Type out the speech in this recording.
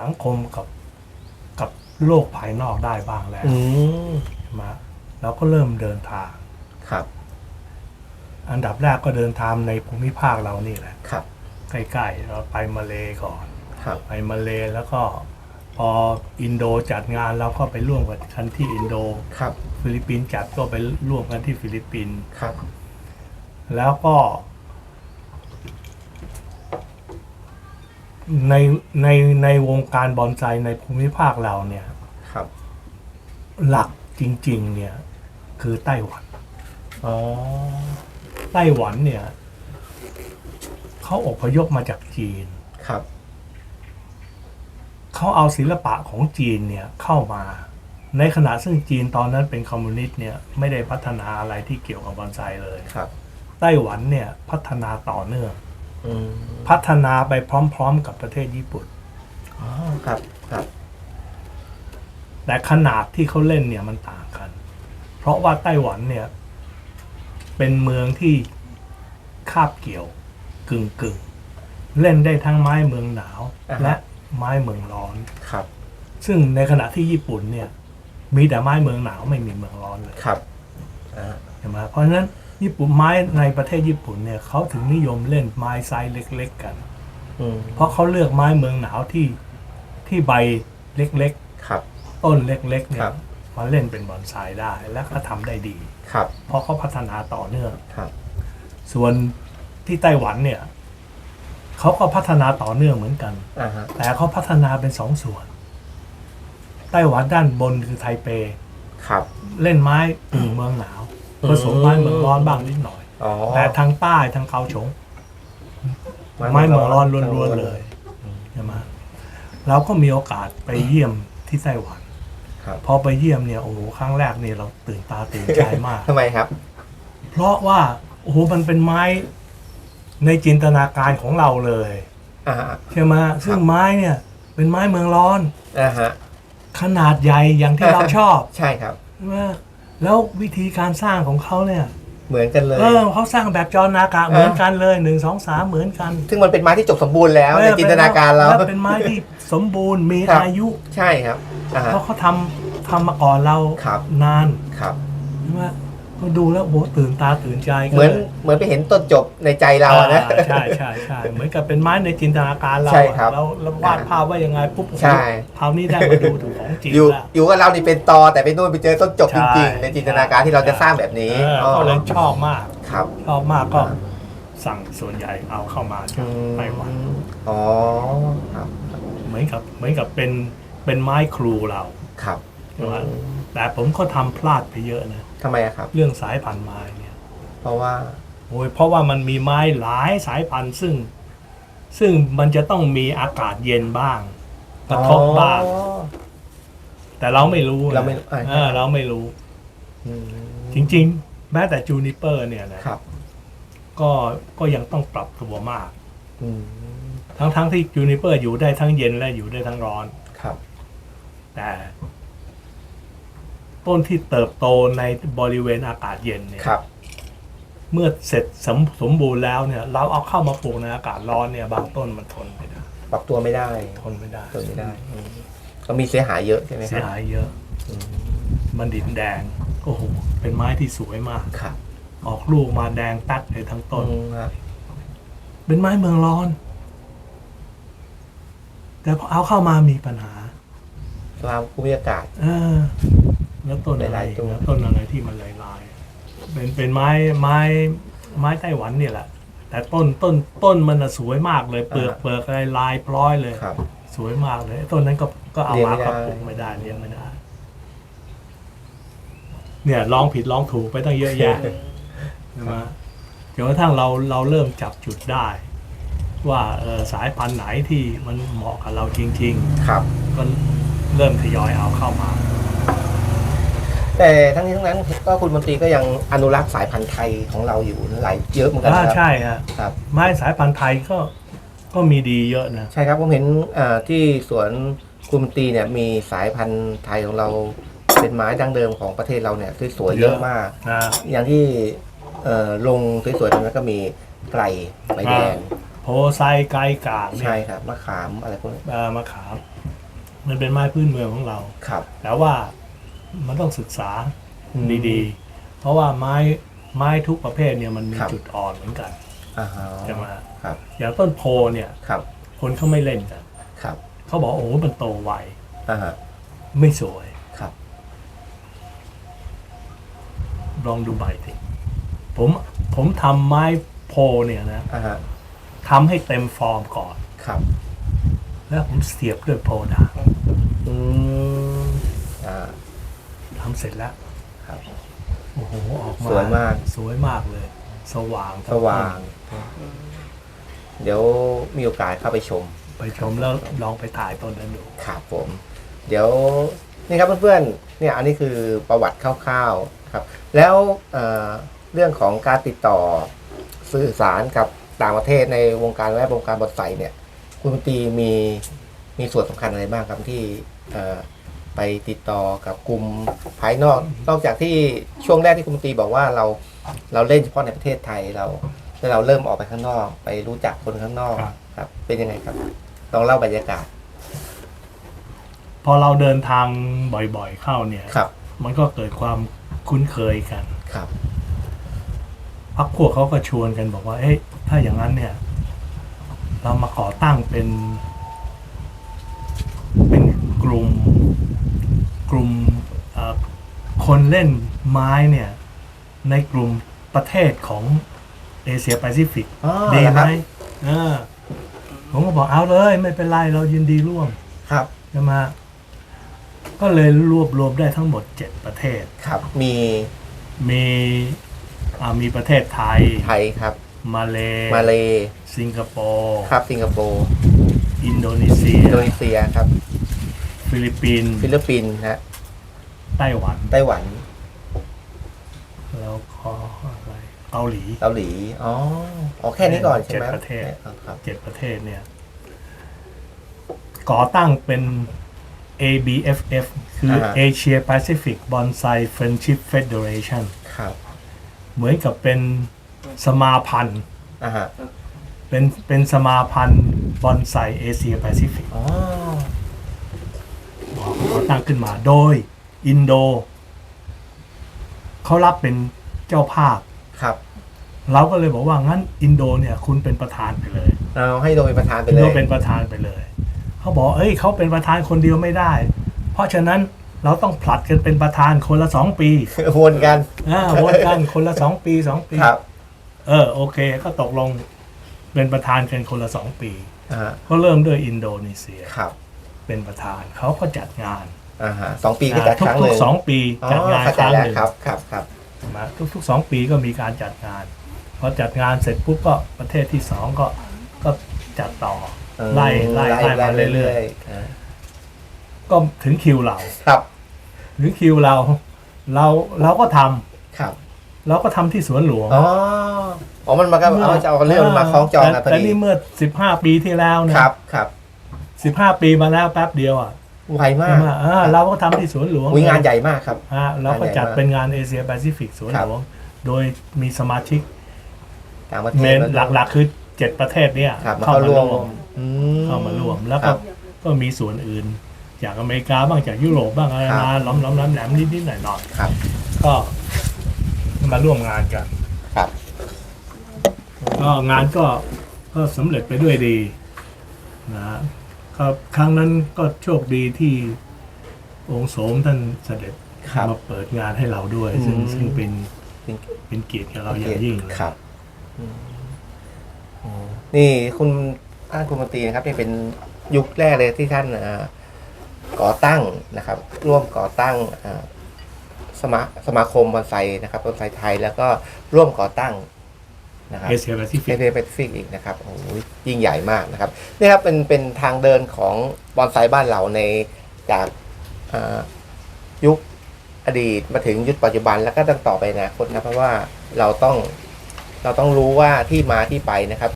สังคมกับกับโลกภายนอกได้บ้างแล้วอืมใช่ไหมเราก็เริ่มเดินทาง ครับ อันดับแรกก็เดินทางในภูมิภาคเรานี่แหละ ครับ ใกล้ๆเราไปมาเลก่อน ครับ ไปมาเลแล้วก็พออินโดจัดงานเราก็ไปร่วมกันที่อินโด ครับ ฟิลิปปินส์จัดก็ไปร่วมกันที่ฟิลิปปินส์ ครับ แล้วก็ ในในในวงการบอนไซในภูมิภาคเราเนี่ย ครับ หลักจริง ๆ เนี่ย คือไต้หวัน อ๋อ ไต้หวันเนี่ย เขาอพยพมาจากจีน ครับ เขาเอาศิลปะของจีนเนี่ยเข้ามา ในขณะซึ่งจีนตอนนั้นเป็นคอมมิวนิสต์เนี่ย ไม่ได้พัฒนาอะไรที่เกี่ยวกับบอนไซเลย ครับ ไต้หวันเนี่ย พัฒนาต่อเนื่องอืม พัฒนาไปพร้อม ๆ กับประเทศญี่ปุ่น อ๋อ ครับ ครับ แต่ขนาดที่เขาเล่นเนี่ยมันต่างกัน เพราะว่าไต้หวันเนี่ย เป็นเมืองที่คาบเกี่ยวกึ่งกึ่งๆเล่นได้ทั้งไม้เมืองหนาวอ่าฮะและไม้เมืองร้อน ครับ ซึ่งในขณะที่ญี่ปุ่นเนี่ย มีแต่ไม้เมืองหนาวไม่มีเมืองร้อนเลย ครับอ่าใช่ไหมเพราะฉะนั้น ญี่ปุ่นไม้ในประเทศญี่ปุ่นเนี่ยเขาถึงนิยมเล่นไม้ไซส์เล็ก ๆ กัน อืมเพราะเขาเลือกไม้เมืองหนาวที่ที่ใบเล็กครับ ๆ ต้นเล็กๆเนี่ครัยบ มาเล่นเป็นบอนไซได้และก็ทำได้ดี ครับเพราะเขาพัฒนาต่อเนื่อง ครับ ส่วนที่ไต้หวันเนี่ยเขาก็พัฒนาต่อเนื่องเหมือนกัน อ่าฮะ แต่เขาพัฒนาเป็นสองส่วน ไต้หวันด้านบนคือไทเป ครับ เล่นไม้กึ่งเมืองหนาวอืม ผสมไม้เมืองร้อนบ้างนิดหน่อย อ๋อแต่ทางใต้ทางเกาฉงไม้เมืองร้อนล้วนๆเลยใช่ไหมเราก็มีโอกาสไปเยี่ยมที่ไต้หวันครับพอไปเยี่ยมเนี่ยโอ้โหครั้งแรกเนี่ยเราตื่นตาตื่นใจมาก ทำไมครับ เพราะว่าโอ้โหมันเป็นไม้ในจินตนาการของเราเลยอ่าฮะใช่ไหมซึ่งไม้เนี่ย เป็นไม้เมืองร้อน อ่าฮะขนาดใหญ่อย่างที่เราชอบ ใช่ครับ ใช่ไหม แล้ววิธีการสร้างของเขาเนี่ยเหมือนกันเลย เออเขาสร้างแบบจอนาคาเหมือนกันเลยหนึ่งสองสามเหมือนกัน ซึ่งมันเป็นไม้ที่จบสมบูรณ์แล้วในจินตนาการเราแล้วเป็นไม้ที่สมบูรณ์มีครับอายุ ใช่ครับอ่าฮะเพราะเขาทำทำมาก่อนเราครับนานครับใช่ไหม เขาดูแล้วโหตื่นตาตื่นใจก็เหมือนลยเหมือนไปเห็นต้นจบในใจเราอะนะอ่าใช่ใช่ใช่เหมือนกับเป็นไม้ในจินตนาการเราใช่อะครับเราเราวาดภาพว่ายังไงปุ๊บใช่คราวนี้ได้มาดูถึงของจริงอยู่แล้วอยู่กับเรานี่เป็นตอแต่ไปนู่นไปเจอต้นจบใช่จริงๆในจินตนาการที่เราจะสร้างแบบนี้เออก็เลยชอบมากครับชอบมากก็อ่าสั่งส่วนใหญ่เอาเข้ามาจากไต้หวันอ๋อครับเหมือนกับเหมือนกับเป็นเป็นไม้ครูเราครับใช่ไหม แต่ผมก็ทำพลาดไปเยอะนะทำไมอะครับ เรื่องสายพันธุ์ไม้เนี่ย เพราะว่าโอ้ยเพราะว่ามันมีไม้หลายสายพันธุ์ซึ่ง ซึ่งมันจะต้องมีอากาศเย็นบ้างกระทบบ้างอ๋อแต่เราไม่รู้นะเราไม่รู้อ่าเออเราไม่รู้อืมจริง ๆ แม้แต่จูนิเปอร์ เนี่ยนะครับ ก็ก็ยังต้องปรับตัวมากอืมทั้งทั้งที่จูนิเปอร์อยู่ได้ทั้งเย็นและอยู่ได้ทั้งร้อนครับ แต่ ต้นที่เติบโตในบริเวณอากาศเย็นเนี่ย ครับ เมื่อเสร็จสมสมบูรณ์แล้วเนี่ย เราเอาเข้ามาปลูกในอากาศร้อนเนี่ย บางต้นมันทนไม่ได้ปรับตัวไม่ได้ทนไม่ได้ทนไม่ได้อืมก็มีเสียหายเยอะใช่ไหมคเสีรัยบหายเยอะ อืมมันดินแดงโอ้โหเป็นไม้ที่สวยมาก ครับออกลูกมาแดงตัดเลยทั้งต้น อืมครับเป็นไม้เมืองร้อน แต่พอเอาเข้ามามีปัญหา สภาพภูมิอากาศ เออ แล้วต้นอะไรหลายๆตัว แล้วต้นอะไรที่มันลายลายๆเป็นเป็นไม้ไม้ไม้ไต้หวันเนี่ยแหละ แต่ต้นต้นต้นมันน่ะสวยมากเลย เปลือกเปลือกอะไรลายพร้อยเลย ครับ สวยมากเลยไอ้ต้นนั้นก็ก็เอาเลี้ยงมาไม่ได้ก็ปลูกไม่ได้เลี้ยงไม่ได้ เนี่ยลองผิดลองถูกไปตั้งเยอะแยะใช่ไหมจนกระทั่งเราเราเริ่มจับจุดได้ ว่าเออสายพันธุ์ไหนที่มันเหมาะกับเราจริง ครับ ๆ ก็เริ่มทยอยเอาเข้ามา แต่ทั้งนี้ทั้งนั้นก็คุณมนตรีก็ยังอนุรักษ์สายพันธุ์ไทยของเราอยู่หลายเยอะเหมือนกันอ่านะครับ ใช่ฮะครับ ไม้สายพันธุ์ไทยก็ก็มีดีเยอะนะ ใช่ครับผมเห็นอ่าที่สวนคุณมนตรีเนี่ยมีสายพันธุ์ไทยของเราเป็นไม้ดั้งเดิมของประเทศเราเนี่ยสวยๆเยอะ มากนะอย่างที่เอ่อลงสวยๆตรงนั้นก็มีไกลใบแดงโพไซไกลกากเนี่ใช่ยครับมะขามอะไรพวกนี้เอ่อมะขาม มันเป็นไม้พื้นเมืองของเรา ครับ แต่ว่า มันต้องศึกษาอืมดีๆ เพราะว่าไม้ไม้ทุกประเภทเนี่ยมันมีครับ จุดอ่อนเหมือนกันอ่าฮะใช่ไหมครับอย่างต้นโพเนี่ยครับคนเขาไม่เล่นกันครับเขาบอกโอ้โหมันโตไวอ่าฮะไม่สวย ครับลองดูใบสิผมผมทำไม้โพเนี่ยนะอ่าฮะทำให้เต็มฟอร์มก่อน ครับแล้วผมเสียบด้วยโพด่างอืมอ่า ทำเสร็จแล้วครับ โอ้โหออกมาสวยมาก สวยมากเลย สว่างสว่าง เดี๋ยวมีโอกาสเข้าไปชม ไปชมแล้วลองไปถ่ายต้นนั้นดู ครับผม เดี๋ยวนี่ครับเพื่อนๆ เนี่ยอันนี้คือประวัติคร่าวๆครับ แล้วเอ่อเรื่องของการติดต่อสื่อสารกับต่างประเทศในวงการแวดวงการบอนไซเนี่ย คุณมนตรีมีมีส่วนสำคัญอะไรบ้างครับที่เอ่อ ไปติดต่อกับกลุ่มภายนอก นอกจากที่ช่วงแรกที่คุณมนตรีบอกว่าเราเราเล่นเฉพาะในประเทศไทยเราแล้วเราเริ่มออกไปข้างนอก ไปรู้จักคนข้างนอกครับ ครับ เป็นยังไงครับลองเล่าบรรยากาศพอเราเดินทางบ่อยๆเข้าเนี่ย ครับมันก็เกิดความคุ้นเคยกัน ครับ พักพวกเขาก็ชวนกันบอกว่า เอ้ยถ้าอย่างนั้นเนี่ย เรามาก่อตั้งเป็น เป็นกลุ่ม กลุ่มเอ่อ คนเล่นไม้เนี่ย ในกลุ่มประเทศของเอเชียแปซิฟิกอ๋อดีไหมเหรอครับ เออผมก็บอกเอาเลย ไม่เป็นไร เรายินดีร่วมครับใช่ไหมก็เลยรวบรวมได้ทั้งหมดเจ็ดประเทศ ครับ มีมีอ่ามีประเทศไทย ไทยครับ มาเลมาเลสิงคโปร์ครับ สิงคโปร์ อินโดนีเซีย อินโดนีเซียครับ ฟิลิปปินส์ฟิลิปปินส์ฮะ ไต้หวัน ไต้หวันแล้วก็อะไรเกาหลี เกาหลี อ๋ออ๋อแค่นี้ก่อนใช่ไหมเจ็ดประเทศ ครับ เจ็ดประเทศเนี่ย ก่อตั้งเป็น ABFF คือ Asia Pacific Bonsai Friendship Federation ครับเหมือนกับเป็นสมาพันธ์ อ่าฮะ เป็นเป็นสมาพันธ์บอนไซเอเชียแปซิฟิกอ๋อ ก่อตั้งขึ้นมาโดย อินโด เขารับเป็นเจ้าภาพ ครับ เราก็เลยบอกว่างั้นอินโดเนี่ย คุณเป็นประธานไปเลยเราให้โดยประธานไปอินเลโดย เป็นประธานไปเลย เขาบอกเอ้ยเขาเป็นประธานคนเดียวไม่ได้ เพราะฉะนั้นเราต้องผลัดกันเป็นประธานคนละสองปีวนกัน อ่าวนกันคนละสองปีสองปี ครับเออโอเค ก็ตกลงเป็นประธานกันคนละสองปี อ่าฮะก็เริ่มด้วยอินโดนีเซีย ครับ เป็นประธานเขาก็จัดงาน อ่าฮะสองปีก็จัดคทุกรั้งทุหกนึ่งสองปีอ๋อจัดงานเข้าคใจรั้งแล้วหนึ่ง ครับครับครับ มาทุกทุกสองปีก็มีการจัดงาน พอจัดงานเสร็จปุ๊บก็ประเทศที่สองก็ก็จัดต่อเออไล่ไล่ไล่มาเรื่อยๆอ่าๆก็ถึงคิวเราครับถึงคิวเราเราเราก็ทำครับเราก็ทำที่สวนหลวงอ๋ออ๋อมันมาก็เอาจะเอาเรื่องมาคล้องจองกันพอแต่ดีนี่เมื่อสิบห้าปีที่แล้วนะครับครับ สิบห้าปีมาแล้วแป๊บเดียวอะ ไวมาใช่กไหมอ่าเราก็ทำที่สวนหลวงวิงานใหญ่มากครับอ่าเราก็จัดงานใหญ่มากเป็นงานเอเชียแปซิฟิกสวนครัหบลวง โดยมีสมาชิกต่างประเทศเมนหลักๆคือเจ็ดประเทศเนี่ยครับมาเข้าเข้ามาร่วมร่วมอืเข้ามาร่วมแล้วคก็รับก็มีส่วนอื่น จากอเมริกาบ้างจากยุโรปบ้างอะไรครับมาล้อมล้อมล้อมแหลมนิดนิดหน่อยหน่อยครับๆก็มาร่วมงานกันครับก็งานก็ก็สำเร็จไปด้วยดีนะ ก็ครั้งนั้นก็โชคดีที่องค์โสมท่านเสด็จครับมาเปิดงานให้เราด้วย ซึ่งอืม ซึ่งเป็นเป็นเป็นเกียรติกับเราอย่างยิ่งเลยครับอืมอ๋อนี่คุณท่านคุณมนตรีนะครับนี่เป็นยุคแรกเลยที่ท่านเอ่อก่อตั้งนะครับ ร่วมก่อตั้งเอ่อสมาสมาคมบอนไซนะครับบอนไซไทย แล้วก็ร่วมก่อตั้ง นะครับเอเชียแปซิฟิเอกเชียแปซิฟิกอีกนะครับโอ้โหยิ่งใหญ่มากนะครับนี่ครับเป็นเป็นทางเดินของบอนไซบ้านเราในจากเอ่อยุคอดีตมาถึงยุคปัจจุบันแล้วก็ต้องต่อไปในอนาคตนะเพราะว่าเราต้องเราต้องรู้ว่าที่มาที่ไปนะครับ